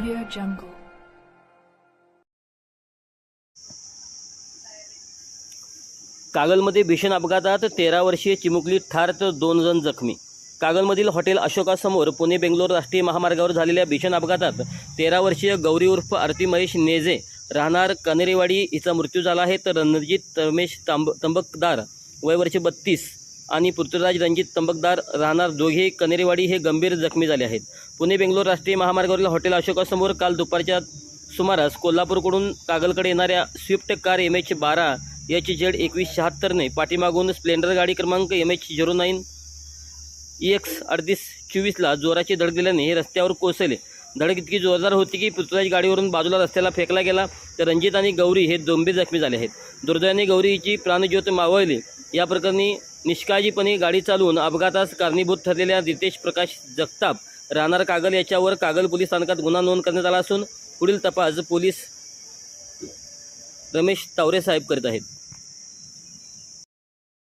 Audio Jungle. कागलमध्ये भीषण अपघातात तेरा वर्षीय चिमुकली ठार तर दोन जण जखमी कागलमधील हॉटेल अशोकासमोर पुणे बेंगलोर राष्ट्रीय महामार्गावर झालेल्या भीषण अपघातात तेरा वर्षीय गौरी उर्फ आरती महेश नेजे राहणार कनेरेवाडी हिचा मृत्यू झाला आहे तर रणजित रमेश तांब तंबकदार वय वर्ष बत्तीस आणि पृथ्वीराज रणजित तंबकदार राहणार दोघे कनेरेवाडी हे गंभीर जखमी झाले आहेत. पुणे बेंगलोर राष्ट्रीय महामार्गावरील हॉटेल अशोकासमोर काल दुपारच्या सुमारास कोल्हापूरकडून कागलकडे येणाऱ्या स्विफ्ट कार एम एच बारा एच झेड एकवीस शहात्तरने पाठीमागून स्प्लेंडर गाडी क्रमांक M H zero nine X अडतीस चोवीसला जोराची धडक दिल्याने हे रस्त्यावर कोसळले. धडक इतकी जोरदार होती की पृथ्वीराज गाडीवरून बाजूला रस्त्याला फेकला गेला. तर रणजित आणि गौरी हे दोंबे जखमी झाले आहेत. दुर्दैवाने गौरीची प्राणज्योत मावळली. या प्रकरणी निष्काळजीपणे गाडी चालवून अपघातास कारणीभूत ठरलेल्या रितेश प्रकाश जगताप राहणार कागल याच्यावर कागल पोलीस स्थानकात गुन्हा नोंद करण्यात आला असून पुढील तपास पोलीस रमेश तावरे साहेब करीत आहेत.